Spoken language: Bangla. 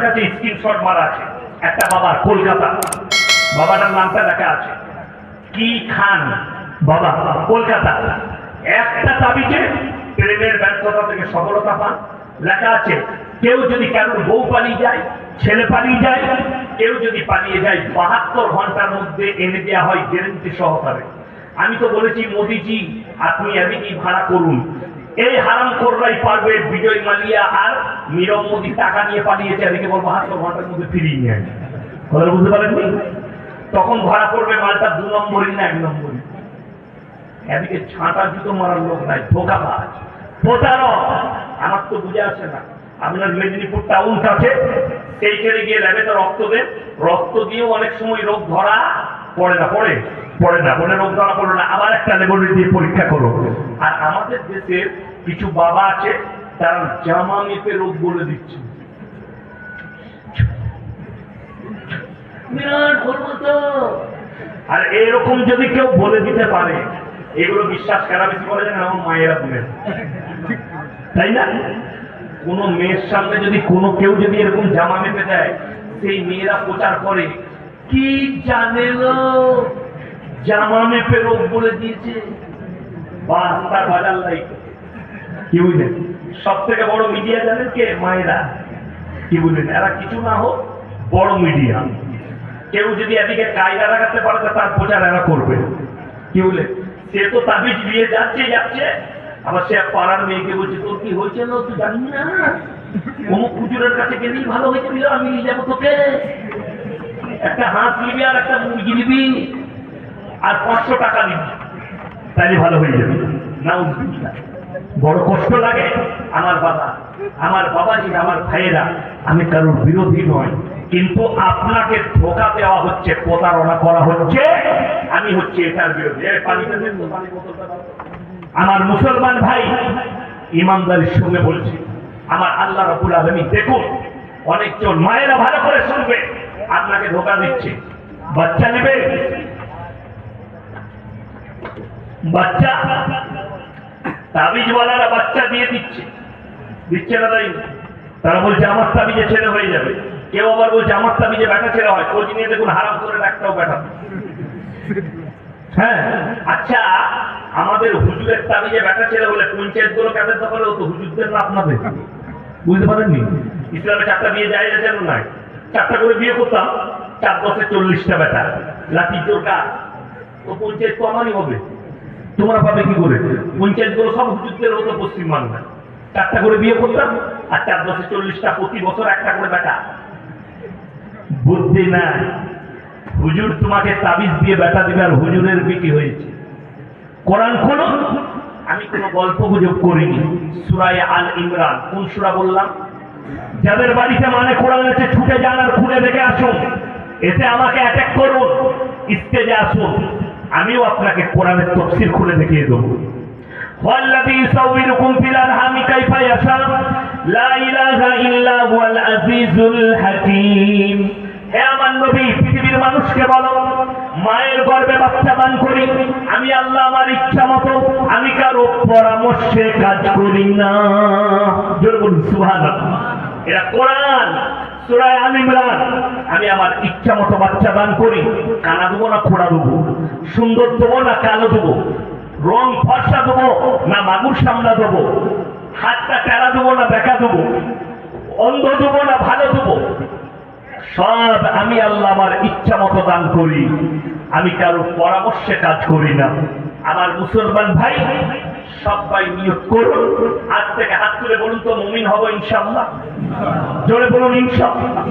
কাছে স্ক্রিনশট মারা আছে। একটা বাবার, কলকাতা। বাবাটার নামটা লেখা আছে। কি খান? বাবা, কলকাতা। একটা তাবিজে প্রেমের ব্যর্থতা থেকে সফলতা পান। লেখা আছে, কেউ যদি কারোর বউ পালিয়ে যায়, ছেলে পালিয়ে যায়, কেউ যদি পালিয়ে যায়, বাহাত্তর ঘণ্টার মধ্যে এনে দেওয়া হয় গ্যারেন্টি সহকারে। আমি তো বলেছি, মোদিজি, আপনি আমি কি ভাড়া করুন। এই হারাম কররাই পারবে বিজয় মালিয়া আর নীরব মোদী টাকা নিয়ে পালিয়েছে, এদিকে বল বাহাত্তর ঘণ্টার মধ্যে ফিরিয়ে নিয়ে আসবে। কথাটা বুঝতে পারেননি? তখন ধরা পড়বে মালটা দু নম্বরই না, এক নম্বরই। এদিকে ছাঁটা জুতো মারার লোক নাই, ধোকাবাজ। প্রতারক! আমার তো বুঝে আসে না। আপনার মেদিনীপুর টাউন কাছে সেইখানে গিয়ে ল্যাবেতে রক্ত দেন। রক্ত দিয়েও অনেক সময় রোগ ধরা পড়ে না, পড়ে। পড়ে না পড়ে রোগ ধরা পড়ল না আবার একটা ল্যাবরেটরি দিয়ে পরীক্ষা করো। আর আমাদের দেশের কিছু বাবা আছে তারা জামা মেপে রোগ বলে দিচ্ছে। আর এরকম যদি কেউ বলে দিতে পারে এগুলো বিশ্বাস করা বেশি করে যেন আমার মায়েরা বলেন তাই না? কোন মেয়ের সামনে যদি কোনো কেউ যদি এরকম জামা মেপে দেয় সেই মেয়েরা প্রচার করে কি জানে জামা মেপে বলে দিয়েছে। বাজার লাই কি বুঝলেন? সব থেকে বড় মিডিয়া জানেন কে? মায়েরা। কি বুঝলেন? এরা কিছু না হোক, বড় মিডিয়া। কেউ যদি এদিকে কায়দা লাগাতে পারে তার প্রচার এরা করবে। কি বলে সে তো তাবিজ দিয়ে যাচ্ছে যাচ্ছে। আবার সে পাড়ার মেয়েকে বলছে, তোর কি হয়েছে না? তুই জানি না? অমুক পুজোরের কাছে গেলেই ভালো হয়েছে আমি নিয়ে যাব তোকে। একটা হাঁস নিবি আর একটা মুরগি নিবি। আর পাঁচশো টাকা নিবি তাহলে ভালো হয়ে যাবে। না বড় কষ্ট লাগে আমার বাবা। আমার বাবাজি, আমার ভাইয়েরা, আমি কারোর বিরোধী নয় কিন্তু আপনাকে ধোকা দেওয়া হচ্ছে, প্রতারণা করা হচ্ছে। আমি হচ্ছে এটার বিরোধী। আমার মুসলমান ভাই ইমানদারির সঙ্গে বলছি, আমার আল্লাহ রবুল আলমী দেখুন, অনেকজন মায়েরা ভালো করে শুনবে, আপনাকে ধোকা দিচ্ছে। বাচ্চা নেবে বাচ্চা। তাবিজওয়ালারা বাচ্চা দিয়ে দিচ্ছে। দিচ্ছে না তাই? তারা বলছে, আমার তাবিজে ছেলে হয়ে যাবে। কেউ আবার বলছে, আমার তাবিজে ব্যাটা ছেলে হয়। নিয়ে দেখুন, হারাম করে ব্যাটা হ্যাঁ আচ্ছা আমাদের হুজুরের তাবিজে ব্যাটা ছেলে হলে পঞ্চায়েতগুলো কাদের দখলে হতো? হুজুরদের না আপনাদের? বুঝতে পারেননি? ইসলামে চারটা বিয়ে যায় যেন নয়। চারটা করে বিয়ে করতাম। চার দশে চল্লিশটা বেটা। লাঠি জোরকা তো পঞ্চায়েত আমারই হবে। তোমরা পাবে কি করে? পঞ্চায়েতগুলো সব হুজুরদের হতো পশ্চিমবাংলায় চারটা করে বিয়ে করতাম, আর চার দশে চল্লিশটা প্রতি বছর একটা করে বেটা। বুদ্ধি না হুজুর তোমাকে তাবিজ দিয়ে বেটা দিবে আর হুজুরের বিটি হয়েছে। কোরআন খোলো। আমি কোনো গল্প গুজব করিনি। সুরায় আল ইমরান। কোন সুরা বললাম? যাদের বাড়িতে মানে কোরআন আছে, ছুটে যান আর খুলে দেখে আসুন। এতে আমাকে অ্যাটাক করুন। স্টেজে আসুন। আমিও আপনাকে কোরআনের তফসির খুলে দেখিয়ে দেবো والذي يصوركم في الأرحام كيف يشاء لا إله إلا هو العزيز الحكيم হে আমার নবী পৃথিবীর মানুষকে বলো মায়ের গর্ভে বাচ্চা দান করি আমি আল্লাহ আমার ইচ্ছা মতো আমি কারো পরামর্শে কাজ করি না জোর বলুন সুবহানাল্লাহ এটা কোরআন, সূরা আল ইমরান। আমি আমার ইচ্ছা মতো বাচ্চা দান করি, কানা দেবো না খোড়া দেবো? সুন্দর দেবো না কালো দেবো? রং ফর্সা দেবো না মাগুর সামলা দেবো? হাতটা টেরা দেবো না দেখা দেবো? অন্ধ দেবো না ভালো দেবো? সব আমি আল্লাহ আমার ইচ্ছা মতো দান করি। আমি কারোর পরামর্শে কাজ করি না। আমার মুসলমান ভাই সবাই নিয়োগ করুন। আজ থেকে হাত তুলে বলুন তো মমিন হব ইনশাল্লাহ জোরে বলুন ইনশাআল্লাহ।